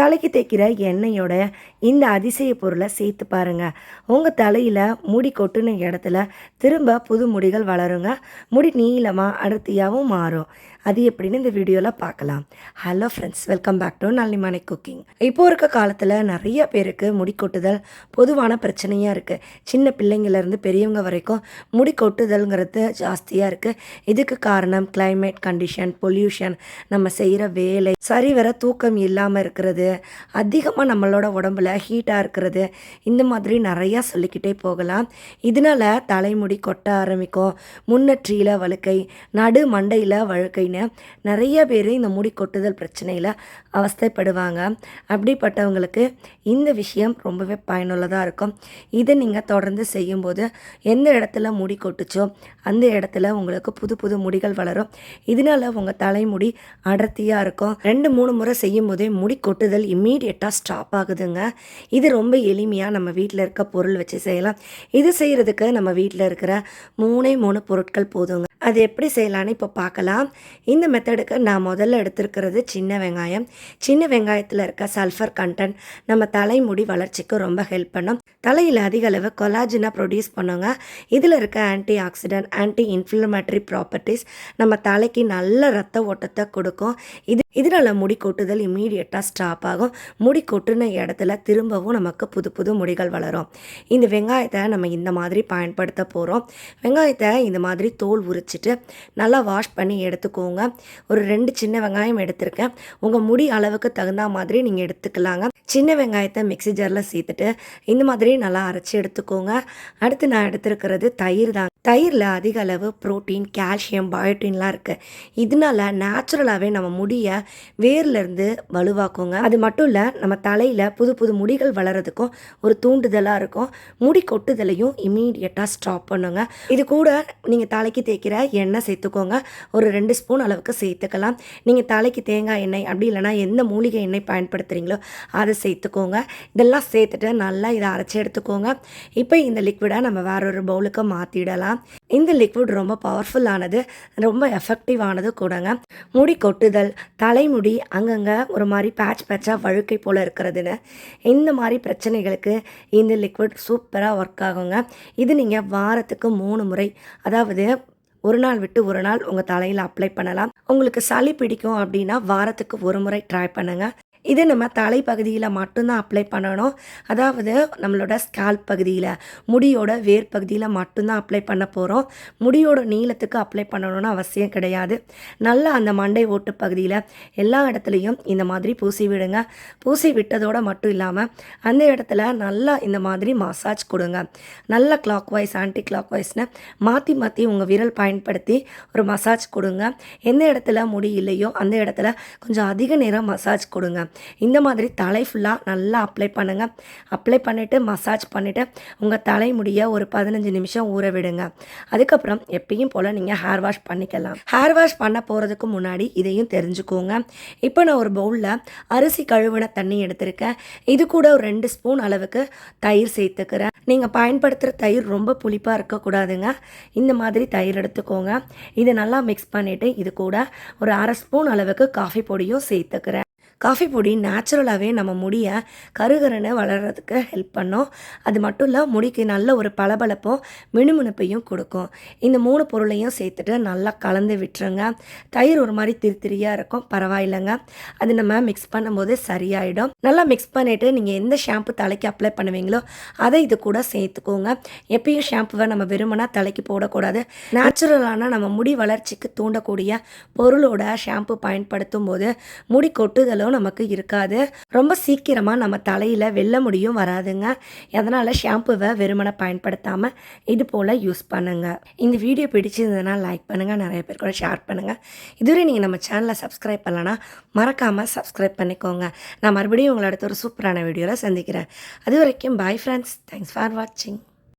தலைக்கு தேய்க்கிற எண்ணெயோட இந்த அதிசய பொருளை சேர்த்து பாருங்க. உங்கள் தலையில் முடி கொட்டுன இடத்துல திரும்ப புது முடிகள் வளருங்க. முடி நீளமாக அடர்த்தியாகவும் மாறும். அது எப்படின்னு இந்த வீடியோவில் பார்க்கலாம். Hello friends welcome back to Nallimanai cooking இப்போ இருக்க காலத்தில் நிறைய பேருக்கு முடி கொட்டுதல் பொதுவான பிரச்சனையாக இருக்குது சின்ன பிள்ளைங்கள்லேருந்து பெரியவங்க வரைக்கும் முடி கொட்டுதல்ங்கிறது ஜாஸ்தியாக இருக்குது இதுக்கு காரணம் கிளைமேட் கண்டிஷன் பொல்யூஷன் நம்ம செய்கிற வேலை சரிவர தூக்கம் இல்லாமல் இருக்கிறது அதிகமாக நம்மளோட உடம்புல ஹீட்டாக இருக்கிறது இந்த மாதிரி நிறையா சொல்லிக்கிட்டே போகலாம். இதனால தலைமுடி கொட்ட ஆரம்பிக்கும். முன்னற்றியில் வழுக்கை நடு மண்டையில் அப்படின்னு நிறைய பேர் இந்த முடி கொட்டுதல் பிரச்சனையில் அவஸ்தைப்படுவாங்க. அப்படிப்பட்டவங்களுக்கு இந்த விஷயம் ரொம்பவே பயனுள்ளதாக இருக்கும். இதை நீங்கள் தொடர்ந்து செய்யும்போது எந்த இடத்துல முடி கொட்டுச்சோ அந்த இடத்துல உங்களுக்கு புது புது முடிகள் வளரும். இதனால உங்கள் தலைமுடி அடர்த்தியாக இருக்கும். ரெண்டு மூணு முறை செய்யும் போதே முடி கொட்டுதல் இம்மீடியட்டாக ஸ்டாப் ஆகுதுங்க. இது ரொம்ப எளிமையாக நம்ம வீட்டில் இருக்க பொருள் வச்சு செய்யலாம். இது செய்கிறதுக்கு நம்ம வீட்டில் இருக்கிற மூணே மூணு பொருட்கள் போதுங்க. அது எப்படி செய்யலான்னு இப்போ பார்க்கலாம். இந்த மெத்தடுக்கு நான் முதல்ல எடுத்திருக்கிறது சின்ன வெங்காயம். சின்ன வெங்காயத்தில் இருக்க சல்ஃபர் கண்டென்ட் நம்ம தலைமுடி வளர்ச்சிக்கு ரொம்ப ஹெல்ப் பண்ணும். தலையில் அதிக அளவு கொலாஜினாக ப்ரொடியூஸ் பண்ணுங்க. இதில் இருக்க anti accident anti inflammatory properties நம்ம தலைக்கு நல்ல ரத்த ஓட்டத்தை கொடுக்கும். இது இதனால் முடி கொட்டுதல் இம்மீடியட்டாக ஸ்டாப் ஆகும். முடி கொட்டுன இடத்துல திரும்பவும் நமக்கு புது புது முடிகள் வளரும். இந்த வெங்காயத்தை நம்ம இந்த மாதிரி பயன்படுத்த போகிறோம் வெங்காயத்தை இந்த மாதிரி தோல் உரிச்சிட்டு நல்லா வாஷ் பண்ணி எடுத்துக்கோங்க. ஒரு ரெண்டு சின்ன வெங்காயம் எடுத்திருக்கேன். உங்கள் முடி அளவுக்கு தகுந்த மாதிரி நீங்கள் எடுத்துக்கலாங்க. சின்ன வெங்காயத்தை மிக்ஸி ஜாரில் சேர்த்துட்டு இந்த மாதிரி நல்லா அரைச்சி எடுத்துக்கோங்க. அடுத்து நான் எடுத்திருக்கிறது தயிர் தான் தயிரில் அதிக அளவு புரோட்டீன் கால்சியம் பயோட்டின்லாம் இருக்குது இதனால நேச்சுரலாகவே நம்ம முடியை வேர்லேருந்து வலுவாக்குங்க. அது மட்டும் இல்லை நம்ம தலையில் புது புது முடிகள் வளர்கிறதுக்கும் ஒரு தூண்டுதலாக இருக்கும். முடி கொட்டுதலையும் இம்மீடியட்டாக ஸ்டாப் பண்ணுங்க. இது கூட நீங்கள் தலைக்கு தேய்க்கிற எண்ணெய் சேர்த்துக்கோங்க. ஒரு ரெண்டு ஸ்பூன் அளவுக்கு சேர்த்துக்கலாம். நீங்கள் தலைக்கு தேங்காய் எண்ணெய் அப்படி இல்லைன்னா எந்த மூலிகை எண்ணெய் பயன்படுத்துகிறீங்களோ அதை சேர்த்துக்கோங்க. இதெல்லாம் சேர்த்துட்டு நல்லா இதை அரைச்சி எடுத்துக்கோங்க. இப்போ இந்த லிக்விடை நம்ம வேற ஒரு பவுலுக்கு மாற்றிடலாம் இந்த லிக்விட் ரொம்ப பவர்ஃபுல்லானது ரொம்ப எஃபெக்டிவானது கூடங்க. முடி கொட்டுதல் தலைமுடி அங்கங்கே ஒரு மாதிரி பேட்ச் பேட்சாக வழுக்கை போல் இருக்கிறதுன்னு. இந்த மாதிரி பிரச்சனைகளுக்கு இந்த லிக்விட் சூப்பராக ஒர்க் ஆகுங்க. இது நீங்கள் வாரத்துக்கு மூணு முறை அதாவது ஒரு நாள் விட்டு ஒரு நாள் உங்கள் தலையில் அப்ளை பண்ணலாம். உங்களுக்கு சளி பிடிக்கும் அப்படின்னா வாரத்துக்கு ஒரு முறை ட்ரை பண்ணுங்கள் இது நம்ம தலைப்பகுதியில் மட்டும்தான் அப்ளை பண்ணணும். அதாவது நம்மளோட ஸ்கால்ப் பகுதியில் முடியோட வேர் பகுதியில் மட்டும்தான் அப்ளை பண்ண போகிறோம் முடியோட நீளத்துக்கு அப்ளை பண்ணணும்னு அவசியம் கிடையாது. நல்லா அந்த மண்டை ஓட்டு பகுதியில் எல்லா இடத்துலையும் இந்த மாதிரி பூசி விடுங்க. பூசி விட்டதோடு மட்டும் இல்லாமல் அந்த இடத்துல நல்லா இந்த மாதிரி மசாஜ் கொடுங்க. நல்லா கிளாக் வைஸ் ஆன்டி கிளாக் வைஸ்னு மாற்றி மாற்றி உங்கள் விரல் பயன்படுத்தி ஒரு மசாஜ் கொடுங்க. எந்த இடத்துல முடி இல்லையோ அந்த இடத்துல கொஞ்சம் அதிக நேரம் மசாஜ் கொடுங்க. இந்த மாதிரி தலை ஃபுல்லாக நல்லா அப்ளை பண்ணுங்கள் அப்ளை பண்ணிவிட்டு மசாஜ் பண்ணிவிட்டு உங்கள் தலைமுடியை ஒரு பதினஞ்சு நிமிஷம் ஊற விடுங்க. அதுக்கப்புறம் எப்பயும் போல் நீங்கள் ஹேர் வாஷ் பண்ணிக்கலாம். ஹேர் வாஷ் பண்ண போகிறதுக்கு முன்னாடி இதையும் தெரிஞ்சுக்கோங்க. இப்போ நான் ஒரு பவுலில் அரிசி கழுவின தண்ணி எடுத்திருக்கேன். இது கூட ஒரு ரெண்டு ஸ்பூன் அளவுக்கு தயிர் சேர்த்துக்கிறேன். நீங்கள் பயன்படுத்துகிற தயிர் ரொம்ப புளிப்பாக இருக்கக்கூடாதுங்க. இந்த மாதிரி தயிர் எடுத்துக்கோங்க. இதை நல்லா மிக்ஸ் பண்ணிவிட்டு இது கூட ஒரு அரை ஸ்பூன் அளவுக்கு காஃபி பொடியும் சேர்த்துக்கிறேன். காஃபி பொடி நேச்சுரலாகவே நம்ம முடியை கருகருன்னு வளர்கிறதுக்கு ஹெல்ப் பண்ணும். அது மட்டும் இல்லை முடிக்கு நல்ல ஒரு பளபளப்பும் மினுமினுப்பையும் கொடுக்கும். இந்த மூணு பொருளையும் சேர்த்துட்டு நல்லா கலந்து விட்டுருங்க. தயிர் ஒரு மாதிரி திரித்திரியாக இருக்கும் பரவாயில்லைங்க. அது நம்ம மிக்ஸ் பண்ணும்போது சரியாயிடும். நல்லா மிக்ஸ் பண்ணிவிட்டு நீங்கள் எந்த ஷாம்பு தலைக்கு அப்ளை பண்ணுவீங்களோ அதை இது கூட சேர்த்துக்கோங்க. எப்பயும் ஷாம்புவை நம்ம வெறுமனா தலைக்கு போடக்கூடாது. நேச்சுரலான நம்ம முடி வளர்ச்சிக்கு தூண்டக்கூடிய பொருளோட ஷாம்பு பயன்படுத்தும் போது முடி கொட்டுதலும் நமக்கு இருக்காது. ரொம்ப சீக்கிரமாக நம்ம தலையில் வெள்ள முடியும் வராதுங்க. அதனால் ஷாம்புவை வெறுமனை பயன்படுத்தாமல் இது போல் யூஸ் பண்ணுங்கள் இந்த வீடியோ பிடிச்சிருந்ததுன்னா லைக் பண்ணுங்கள் நிறைய பேர் கூட ஷேர் பண்ணுங்கள் இதுவரை நீங்கள் நம்ம சேனலை சப்ஸ்கிரைப் பண்ணலன்னா மறக்காமல் சப்ஸ்கிரைப் பண்ணிக்கோங்க. நான் மறுபடியும் உங்களை அடுத்த ஒரு சூப்பரான வீடியோவில் சந்திக்கிறேன். அது வரைக்கும் பாய் ஃப்ரெண்ட்ஸ் தேங்க்ஸ் ஃபார் வாட்சிங்